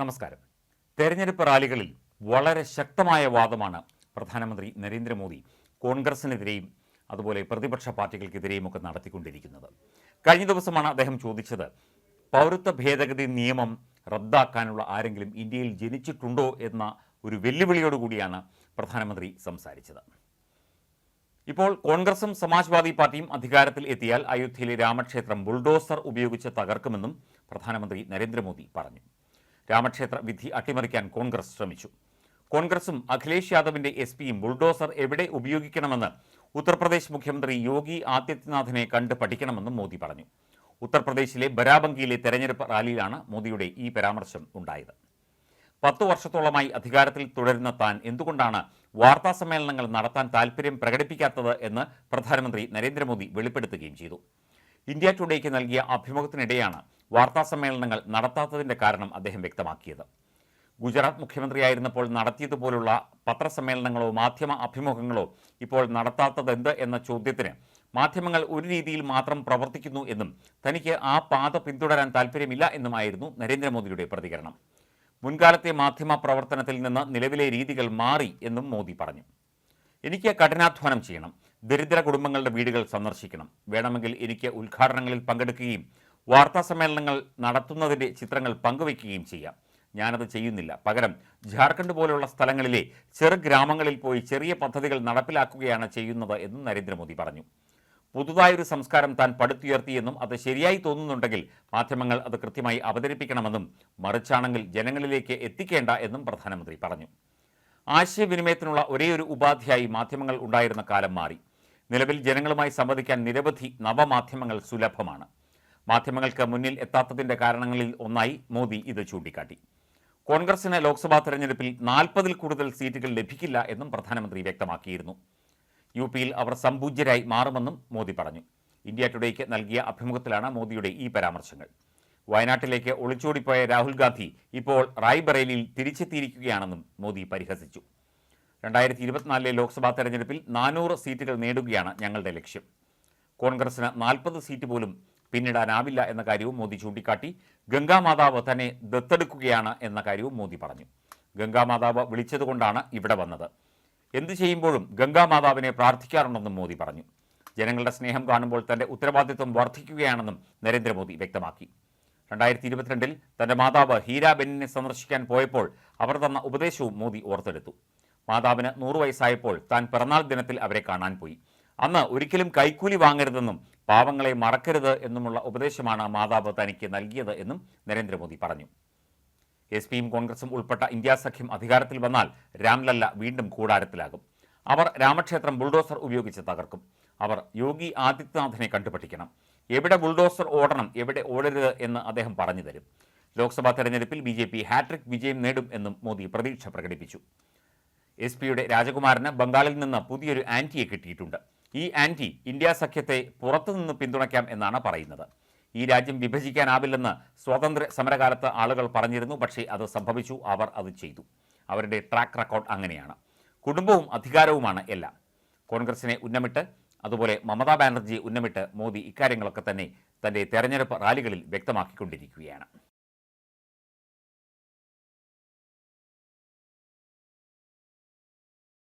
നമസ്കാരം. തെരഞ്ഞെടുപ്പ് റാലികളിൽ വളരെ ശക്തമായ വാദമാണ് പ്രധാനമന്ത്രി നരേന്ദ്രമോദി കോൺഗ്രസിനെതിരെയും അതുപോലെ പ്രതിപക്ഷ പാർട്ടികൾക്കെതിരെയും ഒക്കെ നടത്തിക്കൊണ്ടിരിക്കുന്നത്. കഴിഞ്ഞ ദിവസമാണ് അദ്ദേഹം ചോദിച്ചത് പൗരത്വ ഭേദഗതി നിയമം റദ്ദാക്കാനുള്ള ആരെങ്കിലും ഇന്ത്യയിൽ ജനിച്ചിട്ടുണ്ടോ എന്ന ഒരു വെല്ലുവിളിയോടുകൂടിയാണ് പ്രധാനമന്ത്രി സംസാരിച്ചത്. ഇപ്പോൾ കോൺഗ്രസും സമാജ്വാദി പാർട്ടിയും അധികാരത്തിൽ എത്തിയാൽ അയോധ്യയിലെ രാമക്ഷേത്രം ബുൾഡോസർ ഉപയോഗിച്ച് തകർക്കുമെന്നും പ്രധാനമന്ത്രി നരേന്ദ്രമോദി പറഞ്ഞു. രാമക്ഷേത്ര വിധി അട്ടിമറിക്കാൻ കോൺഗ്രസ് ശ്രമിച്ചു. കോൺഗ്രസും അഖിലേഷ് യാദവിന്റെ എസ് പിയും ബുൾഡോസർ എവിടെ ഉപയോഗിക്കണമെന്ന് ഉത്തർപ്രദേശ് മുഖ്യമന്ത്രി യോഗി ആദിത്യനാഥിനെ കണ്ട് പഠിക്കണമെന്നും മോദി പറഞ്ഞു. ഉത്തർപ്രദേശിലെ ബരാബങ്കിയിലെ തെരഞ്ഞെടുപ്പ് റാലിയിലാണ് മോദിയുടെ ഈ പരാമർശം ഉണ്ടായത്. പത്തു വർഷത്തോളമായി അധികാരത്തിൽ തുടരുന്ന താൻ എന്തുകൊണ്ടാണ് വാർത്താ സമ്മേളനങ്ങൾ നടത്താൻ താൽപ്പര്യം പ്രകടിപ്പിക്കാത്തത് എന്ന് പ്രധാനമന്ത്രി നരേന്ദ്രമോദി വെളിപ്പെടുത്തുകയും ചെയ്തു. ഇന്ത്യ ടുഡേക്ക് നൽകിയ അഭിമുഖത്തിനിടെയാണ് വാർത്താ സമ്മേളനങ്ങൾ നടത്താത്തതിന്റെ കാരണം അദ്ദേഹം വ്യക്തമാക്കിയത്. ഗുജറാത്ത് മുഖ്യമന്ത്രിയായിരുന്നപ്പോൾ നടത്തിയതുപോലുള്ള പത്രസമ്മേളനങ്ങളോ മാധ്യമ അഭിമുഖങ്ങളോ ഇപ്പോൾ നടത്താത്തതെന്ത് എന്ന ചോദ്യത്തിന് മാധ്യമങ്ങൾ ഒരു രീതിയിൽ മാത്രം പ്രവർത്തിക്കുന്നു എന്നും തനിക്ക് ആ പാത പിന്തുടരാൻ താൽപ്പര്യമില്ല എന്നുമായിരുന്നു നരേന്ദ്രമോദിയുടെ പ്രതികരണം. മുൻകാലത്തെ മാധ്യമ പ്രവർത്തനത്തിൽ നിന്ന് നിലവിലെ രീതികൾ മാറി എന്നും മോദി പറഞ്ഞു. എനിക്ക് കഠിനാധ്വാനം ചെയ്യണം. ദരിദ്ര കുടുംബങ്ങളുടെ വീടുകൾ സന്ദർശിക്കണം. വേണമെങ്കിൽ എനിക്ക് ഉദ്ഘാടനങ്ങളിൽ പങ്കെടുക്കുകയും വാർത്താ സമ്മേളനങ്ങൾ നടത്തുന്നതിന്റെ ചിത്രങ്ങൾ പങ്കുവയ്ക്കുകയും ചെയ്യാം. ഞാനത് ചെയ്യുന്നില്ല. പകരം ജാർഖണ്ഡ് പോലുള്ള സ്ഥലങ്ങളിലെ ചെറു ഗ്രാമങ്ങളിൽ പോയി ചെറിയ പദ്ധതികൾ നടപ്പിലാക്കുകയാണ് ചെയ്യുന്നത് എന്നും നരേന്ദ്രമോദി പറഞ്ഞു. പുതുതായൊരു സംസ്കാരം താൻ പടുത്തുയർത്തിയെന്നും അത് ശരിയായി തോന്നുന്നുണ്ടെങ്കിൽ മാധ്യമങ്ങൾ അത് കൃത്യമായി അവതരിപ്പിക്കണമെന്നും മറിച്ചാണെങ്കിൽ ജനങ്ങളിലേക്ക് എത്തിക്കേണ്ട എന്നും പ്രധാനമന്ത്രി പറഞ്ഞു. ആശയവിനിമയത്തിനുള്ള ഒരേയൊരു ഉപാധിയായി മാധ്യമങ്ങൾ ഉണ്ടായിരുന്ന കാലം മാറി. നിലവിൽ ജനങ്ങളുമായി സംവദിക്കാൻ നിരവധി നവമാധ്യമങ്ങൾ സുലഭമാണ്. മാധ്യമങ്ങൾക്ക് മുന്നിൽ എത്താത്തതിന്റെ കാരണങ്ങളിൽ ഒന്നായി മോദി ഇത് ചൂണ്ടിക്കാട്ടി. കോൺഗ്രസിന് ലോക്സഭാ തെരഞ്ഞെടുപ്പിൽ നാൽപ്പതിൽ കൂടുതൽ സീറ്റുകൾ ലഭിക്കില്ല എന്നും പ്രധാനമന്ത്രി വ്യക്തമാക്കിയിരുന്നു. യു പിയിൽ അവർ സമ്പൂജ്യരായി മാറുമെന്നും മോദി പറഞ്ഞു. ഇന്ത്യ ടുഡേക്ക് നൽകിയ അഭിമുഖത്തിലാണ് മോദിയുടെ ഈ പരാമർശങ്ങൾ. വയനാട്ടിലേക്ക് ഒളിച്ചോടിപ്പോയ രാഹുൽ ഗാന്ധി ഇപ്പോൾ റായ്ബറേലിയിൽ തിരിച്ചെത്തിയിരിക്കുകയാണെന്നും മോദി പരിഹസിച്ചു. രണ്ടായിരത്തി ഇരുപത്തിനാലിലെ ലോക്സഭാ തെരഞ്ഞെടുപ്പിൽ നാനൂറ് സീറ്റുകൾ നേടുകയാണ് ഞങ്ങളുടെ ലക്ഷ്യം. കോൺഗ്രസിന് നാൽപ്പത് സീറ്റ് പോലും പിന്നിടാനാവില്ല എന്ന കാര്യവും മോദി ചൂണ്ടിക്കാട്ടി. ഗംഗാമാതാവ് തന്നെ ദത്തെടുക്കുകയാണ് എന്ന കാര്യവും മോദി പറഞ്ഞു. ഗംഗാമാതാവ് വിളിച്ചതുകൊണ്ടാണ് ഇവിടെ വന്നത്. എന്തു ചെയ്യുമ്പോഴും ഗംഗാമാതാവിനെ പ്രാർത്ഥിക്കാറുണ്ടെന്നും മോദി പറഞ്ഞു. ജനങ്ങളുടെ സ്നേഹം കാണുമ്പോൾ തന്റെ ഉത്തരവാദിത്വം വർദ്ധിക്കുകയാണെന്നും നരേന്ദ്രമോദി വ്യക്തമാക്കി. രണ്ടായിരത്തി ഇരുപത്തിരണ്ടിൽ തന്റെ മാതാവ് ഹീരാബെന്നിനെ സന്ദർശിക്കാൻ പോയപ്പോൾ അവർ തന്ന ഉപദേശവും മോദി ഓർത്തെടുത്തു. മാതാവിന് നൂറ് വയസ്സായപ്പോൾ താൻ പിറന്നാൾ ദിനത്തിൽ അവരെ കാണാൻ പോയി. അന്ന് ഒരിക്കലും കൈക്കൂലി വാങ്ങരുതെന്നും പാവങ്ങളെ മറക്കരുത് എന്നുമുള്ള ഉപദേശമാണ് മാതാവ് തനിക്ക് നൽകിയത് എന്നും നരേന്ദ്രമോദി പറഞ്ഞു. എസ് പിയും കോൺഗ്രസും ഉൾപ്പെട്ട ഇന്ത്യാ സഖ്യം അധികാരത്തിൽ വന്നാൽ രാംലല്ല വീണ്ടും കൂടാരത്തിലാകും. അവർ രാമക്ഷേത്രം ബുൾഡോസർ ഉപയോഗിച്ച് തകർക്കും. അവർ യോഗി ആദിത്യനാഥിനെ കണ്ടുപഠിക്കണം. എവിടെ ബുൾഡോസർ ഓടണം എവിടെ ഓടരുത് എന്ന് അദ്ദേഹം പറഞ്ഞു തരും. ലോക്സഭാ തെരഞ്ഞെടുപ്പിൽ ബി ജെ പി ഹാട്രിക് വിജയം നേടും എന്നും മോദി പ്രതീക്ഷ പ്രകടിപ്പിച്ചു. എസ് പിയുടെ രാജകുമാരന് ബംഗാളിൽ നിന്ന് പുതിയൊരു ആന്റിയെ കിട്ടിയിട്ടുണ്ട്. ഈ ആന്റി ഇന്ത്യ സഖ്യത്തെ പുറത്തുനിന്ന് പിന്തുണയ്ക്കാം എന്നാണ് പറയുന്നത്. ഈ രാജ്യം വിഭജിക്കാനാവില്ലെന്ന് സ്വാതന്ത്ര്യ സമരകാലത്ത് ആളുകൾ പറഞ്ഞിരുന്നു. പക്ഷേ അത് സംഭവിച്ചു. അവർ അത് ചെയ്തു. അവരുടെ ട്രാക്ക് റെക്കോർഡ് അങ്ങനെയാണ്. കുടുംബവും അധികാരവുമാണ് എല്ലാം. കോൺഗ്രസിനെ ഉന്നമിട്ട് അതുപോലെ മമതാ ബാനർജിയെ ഉന്നമിട്ട് മോദി ഇക്കാര്യങ്ങളൊക്കെ തന്നെ തന്റെ തെരഞ്ഞെടുപ്പ് റാലികളിൽ വ്യക്തമാക്കിക്കൊണ്ടിരിക്കുകയാണ്.